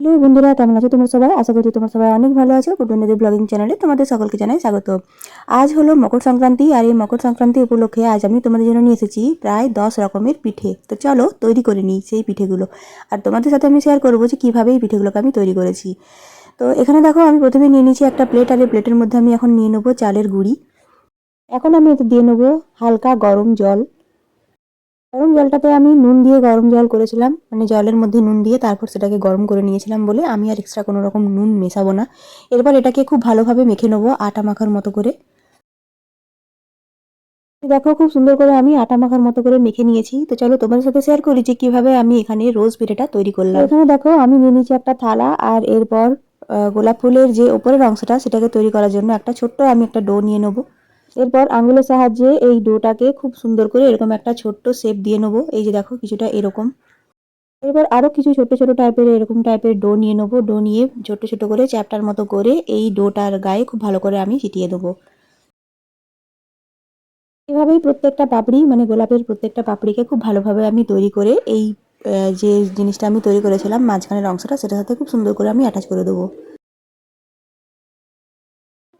Hello বন্ধুরা, কেমন আছো তোমরা সবাই? আশা করছি তোমরা সবাই অনেক ভালো আছো। কুটুন্দিদের ব্লগিং চ্যানেলে তোমাদের সকলকে জানাই স্বাগত। আজ হলো মকর সংক্রান্তি, আর এই মকর সংক্রান্তি উপলক্ষে আজ আমি তোমাদের জন্য নিয়ে এসেছি প্রায় দশ রকমের পিঠে। তো চলো তৈরি করে নিই সেই পিঠেগুলো। আর তোমাদের সাথে আমি শেয়ার করব যে কীভাবে এই পিঠেগুলোকে আমি তৈরি করেছি। তো এখানে দেখো, আমি প্রথমে নিয়ে নিয়েছি একটা প্লেট আর এই প্লেটের মধ্যে আমি এখন নিয়ে নেব চালের গুঁড়ি। এখন আমি এতে দিয়ে নেব হালকা গরম জল। গরম জলটাতে আমি নুন দিয়ে গরম জল করেছিলাম। মানে জলের মধ্যে নুন দিয়ে তারপর সেটাকে গরম করে নিয়েছিলাম বলে আমি আর এক্সট্রা কোনো রকম নুন মেশাবো না। এরপর এটাকে খুব ভালোভাবে মেখে নেব আটা মাখার মতো করে। দেখো খুব সুন্দর করে আমি আটা মাখার মতো করে মেখে নিয়েছি। তো চলো তোমাদের সাথে শেয়ার করি যে কীভাবে আমি এখানে রোজ পিঠেটা তৈরি করলাম। এখানে দেখো আমি নিয়ে নিয়েছি একটা থালা আর এরপর গোলাপ ফুলের যে ওপরের অংশটা সেটাকে তৈরি করার জন্য একটা ছোট্ট আমি একটা ডো নিয়ে নেব। এরপর আঙুলের সাহায্যে এই ডোটাকে খুব সুন্দর করে এরকম একটা ছোট্ট শেপ দিয়ে নেব। এই যে দেখো কিছুটা এরকম। এরপর আরও কিছু ছোট ছোট টাইপের, এরকম টাইপের ডো নিয়ে নেব। ডো নিয়ে ছোট ছোট করে চ্যাপটার মতো করে এই ডোটার গায়ে খুব ভালো করে আমি ছিটিয়ে দেবো। এভাবেই প্রত্যেকটা পাপড়ি মানে গোলাপের প্রত্যেকটা পাপড়িকে খুব ভালোভাবে আমি তৈরি করে এই যে জিনিসটা আমি তৈরি করেছিলাম, মাঝখানের অংশটা, সেটার সাথে খুব সুন্দর করে আমি অ্যাটাচ করে দেবো।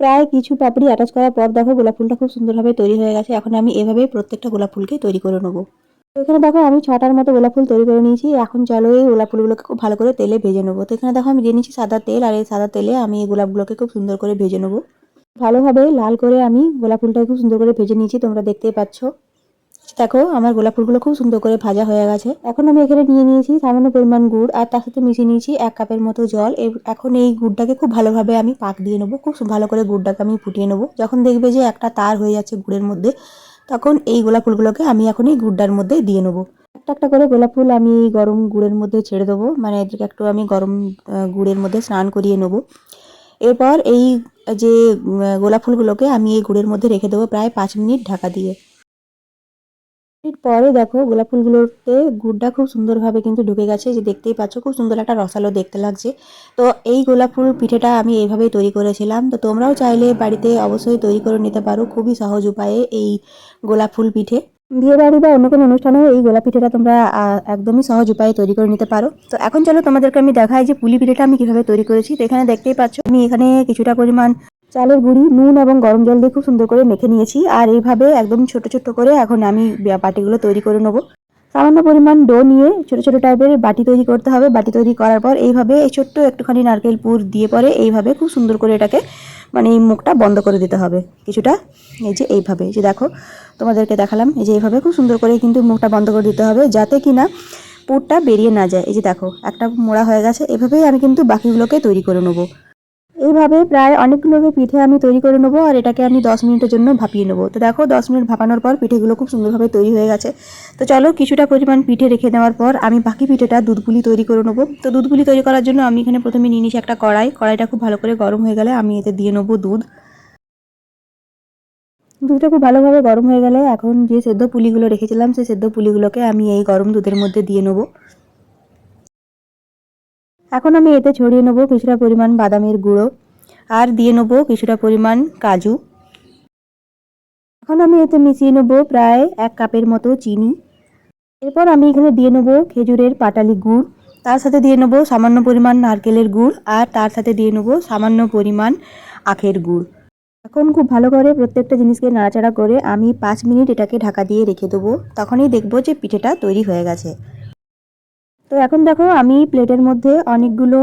প্রায় কিছু পাপড়ি অ্যাটাচ করার পর দেখো গোলাপ ফুলটা খুব সুন্দরভাবে তৈরি হয়ে গেছে। এখন আমি এভাবেই প্রত্যেকটা গোলাপ ফুলকে তৈরি করে নেব। তো এখানে দেখো আমি ছটার মতো গোলাপ ফুল তৈরি করে নিয়েছি। এখন চলো এই গোলাপ ফুলগুলোকে খুব ভালো করে তেলে ভেজে নেব। তো এখানে দেখো আমি দিয়ে নিয়েছি সাদা তেল আর এই সাদা তেলে আমি এই গোলাপগুলোকে খুব সুন্দর করে ভেজে নেব। ভালোভাবে লাল করে আমি গোলাপ ফুলটাকে খুব সুন্দর করে ভেজে নিয়েছি, তোমরা দেখতেই পাচ্ছ। দেখো, আমার গোলাপ ফুলগুলো খুব সুন্দর করে ভাজা হয়ে গেছে। এখন আমি এখানে নিয়ে নিয়েছি সামান্য পরিমাণ গুড় আর তার সাথে মিশিয়ে নিয়েছি এক কাপের মতো জল। এখন এই গুড়টাকে খুব ভালোভাবে আমি পাক দিয়ে নেব। খুব ভালো করে গুড়টাকে আমি ফুটিয়ে নেব। যখন দেখবে যে একটা তার হয়ে যাচ্ছে গুড়ের মধ্যে, তখন এই গোলাপ ফুলগুলোকে আমি এখন এই গুড়টার মধ্যে দিয়ে নেব। একটা একটা করে গোলাপ ফুল আমি গরম গুড়ের মধ্যে ছেড়ে দেবো। মানে এদিকে একটু আমি গরম গুড়ের মধ্যে স্নান করিয়ে নেব। এরপর এই যে গোলাপ ফুলগুলোকে আমি এই গুড়ের মধ্যে রেখে দেবো প্রায় পাঁচ মিনিট ঢাকা দিয়ে। মিনিট পরে দেখো গোলাপ ফুলগুলোতে গুড়টা খুব সুন্দরভাবে কিন্তু ঢুকে গেছে। যে দেখতেই পাচ্ছ, খুব সুন্দর একটা রসালো দেখতে লাগছে। তো এই গোলাপ ফুল পিঠেটা আমি এইভাবেই তৈরি করেছিলাম। তো তোমরাও চাইলে বাড়িতে অবশ্যই তৈরি করে নিতে পারো। খুবই সহজ উপায়ে এই গোলাপ ফুল পিঠে। বিয়ে বাড়ি বা অন্য কোনো অনুষ্ঠানেও এই গোলাপ পিঠেটা তোমরা একদমই সহজ উপায়ে তৈরি করে নিতে পারো। তো এখন চলো তোমাদেরকে আমি দেখাই যে পুলি পিঠেটা আমি কীভাবে তৈরি করেছি। তো এখানে দেখতেই পাচ্ছ, আমি এখানে কিছুটা পরিমাণ চালের গুঁড়ি, নুন এবং গরম জল দিয়ে খুব সুন্দর করে মেখে নিয়েছি। আর এইভাবে একদম ছোট ছোট করে এখন আমি বাটিগুলো তৈরি করে নেব। সামান্য পরিমাণ ডো নিয়ে ছোট ছোট টাইপের বাটি তৈরি করতে হবে। বাটি তৈরি করার পর এইভাবে এই ছোট্ট একটুখানি নারকেল পুর দিয়ে পরে এইভাবে খুব সুন্দর করে এটাকে মানে এই মুখটা বন্ধ করে দিতে হবে কিছুটা। এই যে এইভাবে যে দেখো, তোমাদেরকে দেখালাম। এই যে এইভাবে খুব সুন্দর করে কিন্তু মুখটা বন্ধ করে দিতে হবে যাতে কিনা পুরটা বেরিয়ে না যায়। এই যে দেখো, একটা মোড়া হয়ে গেছে। এভাবেই আমি কিন্তু বাকিগুলোকে তৈরি করে নেব। এইভাবে প্রায় অনেকগুলোকে পিঠে আমি তৈরি করে নেব আর এটাকে আমি দশ মিনিটের জন্য ভাপিয়ে নেব। তো দেখো, দশ মিনিট ভাপানোর পর পিঠেগুলো খুব সুন্দরভাবে তৈরি হয়ে গেছে। তো চলো, কিছুটা পরিমাণ পিঠে রেখে দেওয়ার পর আমি বাকি পিঠেটা দুধ পুলি তৈরি করে নেব। তো দুধ পুলি তৈরি করার জন্য আমি এখানে প্রথমে নিয়ে নিয়েছি একটা কড়াই। কড়াইটা খুব ভালো করে গরম হয়ে গেলে আমি এতে দিয়ে নেব দুধ। দুধটা খুব ভালোভাবে গরম হয়ে গেলে এখন যে সেদ্ধ পুলিগুলো রেখেছিলাম, সেই সেদ্ধ পুলিগুলোকে আমি এই গরম দুধের মধ্যে দিয়ে নেব। এখন আমি এতে ছড়িয়ে নেব কিছুটা পরিমাণ বাদামের গুঁড়ো আর দিয়ে নেব কিছুটা পরিমাণ কাজু। এখন আমি এতে মিশিয়ে নেব প্রায় এক কাপের মতো চিনি। এরপর আমি এখানে দিয়ে নেব খেজুরের পাটালি গুড়, তার সাথে দিয়ে নেব সামান্য পরিমাণ নারকেলের গুড় আর তার সাথে দিয়ে নেব সামান্য পরিমাণ আখের গুড়। এখন খুব ভালো করে প্রত্যেকটা জিনিসকে নাড়াচাড়া করে আমি পাঁচ মিনিট এটাকে ঢাকা দিয়ে রেখে দেবো। তখনই দেখব যে পিঠেটা তৈরি হয়ে গেছে। তো এখন দেখো আমি প্লেটের মধ্যে অনেকগুলো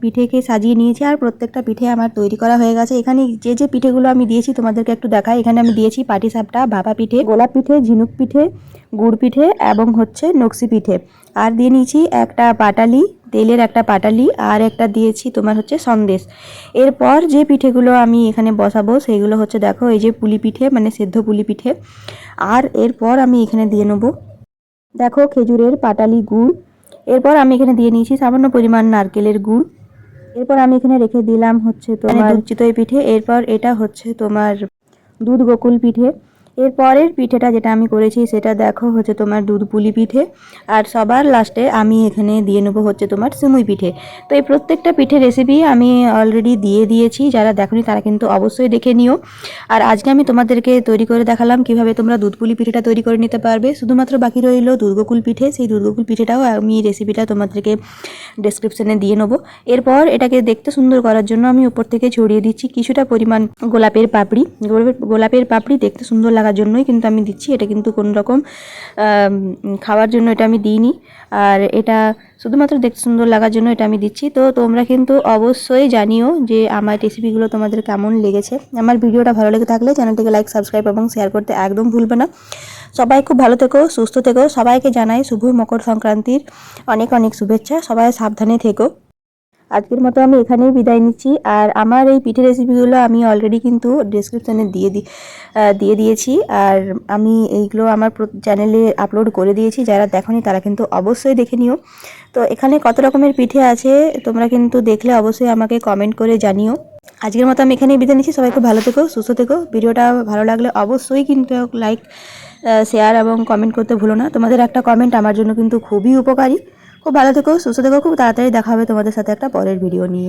পিঠেকে সাজিয়ে নিয়েছি আর প্রত্যেকটা পিঠে আমার তৈরি করা হয়ে গেছে। এখানে যে যে পিঠেগুলো আমি দিয়েছি তোমাদেরকে একটু দেখাই। এখানে আমি দিয়েছি পাটিসাপটা ভাপা পিঠে, গোলাপ পিঠে, ঝিনুক পিঠে, গুড় পিঠে এবং হচ্ছে নকশি পিঠে। আর দিয়ে নিয়েছি একটা পাটালি, তেলের একটা পাটালি আর একটা দিয়েছি তোমার হচ্ছে সন্দেশ। এরপর যে পিঠেগুলো আমি এখানে বসাবো সেগুলো হচ্ছে দেখো, এই যে পুলি পিঠে মানে সেদ্ধ পুলি পিঠে। আর এরপর আমি এখানে দিয়ে নেব। দেখো খেজুরের পাটালি গুড় এরপর আমি এখানে দিয়ে নিয়েছি সামান্য পরিমাণ নারকেলের গুড়। এরপর আমি এখানে রেখে দিলাম হচ্ছে তোমার দুধ চিতই পিঠে। এরপর এটা হচ্ছে তোমার দুধ গোকুল পিঠে। এর পরের পিঠেটা যেটা আমি করেছি সেটা দেখো হচ্ছে তোমার দুধ পুলি পিঠে। আর সবার লাস্টে আমি এখানে দিয়ে নেব হচ্ছে তোমার সিমুই পিঠে। তো এই প্রত্যেকটা পিঠে রেসিপি আমি অলরেডি দিয়ে দিয়েছি, যারা দেখোনি তারা কিন্তু অবশ্যই দেখে নিও। আর আজকে আমি তোমাদেরকে তৈরি করে দেখালাম কীভাবে তোমরা দুধ পুলি পিঠেটা তৈরি করে নিতে পারবে। শুধুমাত্র বাকি রইল দুর্গকুল পিঠে, সেই দুর্গকুল পিঠেটাও আমি রেসিপিটা তোমাদেরকে ডেসক্রিপশনে দিয়ে নেব। এরপর এটাকে দেখতে সুন্দর করার জন্য আমি উপর থেকে ছড়িয়ে দিচ্ছি কিছুটা পরিমাণ গোলাপের পাপড়ি। গোলাপের পাপড়ি দেখতে সুন্দর লাগার জন্যই কিন্তু আমি দিচ্ছি। এটা কিন্তু কোনো রকম খাওয়ার জন্য এটা আমি দিইনি। আর এটা শুধুমাত্র দেখতে সুন্দর লাগার জন্য এটা আমি দিচ্ছি। তো তোমরা কিন্তু অবশ্যই জানিও যে আমার রেসিপিগুলো তোমাদের কেমন লেগেছে। আমার ভিডিওটা ভালো লেগে থাকলে চ্যানেলটিকে লাইক সাবস্ক্রাইব এবং শেয়ার করতে একদম ভুলবে না। সবাই খুব ভালো থেকো, সুস্থ থেকো। সবাইকে জানাই শুভ মকর সংক্রান্তির অনেক অনেক শুভেচ্ছা। সবাই সাবধানে থেকো। আজকের মতো আমি এখানেই বিদায় নিচ্ছি। আর আমার এই পিঠে রেসিপিগুলো আমি অলরেডি কিন্তু ডিসক্রিপশানে দিয়ে দি দিয়ে দিয়েছি। আর আমি এইগুলো আমার চ্যানেলে আপলোড করে দিয়েছি। যারা দেখোনি তারা কিন্তু অবশ্যই দেখে নিও। তো এখানে কত রকমের পিঠে আছে তোমরা কিন্তু দেখলে অবশ্যই আমাকে কমেন্ট করে জানিও। আজকের মতো আমি এখানেই বিদায় নিচ্ছি। সবাই খুব ভালো থেকো, সুস্থ থেকো। ভিডিওটা ভালো লাগলে অবশ্যই কিন্তু লাইক শেয়ার এবং কমেন্ট করতে ভুলো না। তোমাদের একটা কমেন্ট আমার জন্য কিন্তু খুবই উপকারী। খুব ভালো থেকো, সুস্থ থেকো, খুব তাড়াতাড়ি দেখা হবে তোমাদের সাথে একটা পরের ভিডিও নিয়ে।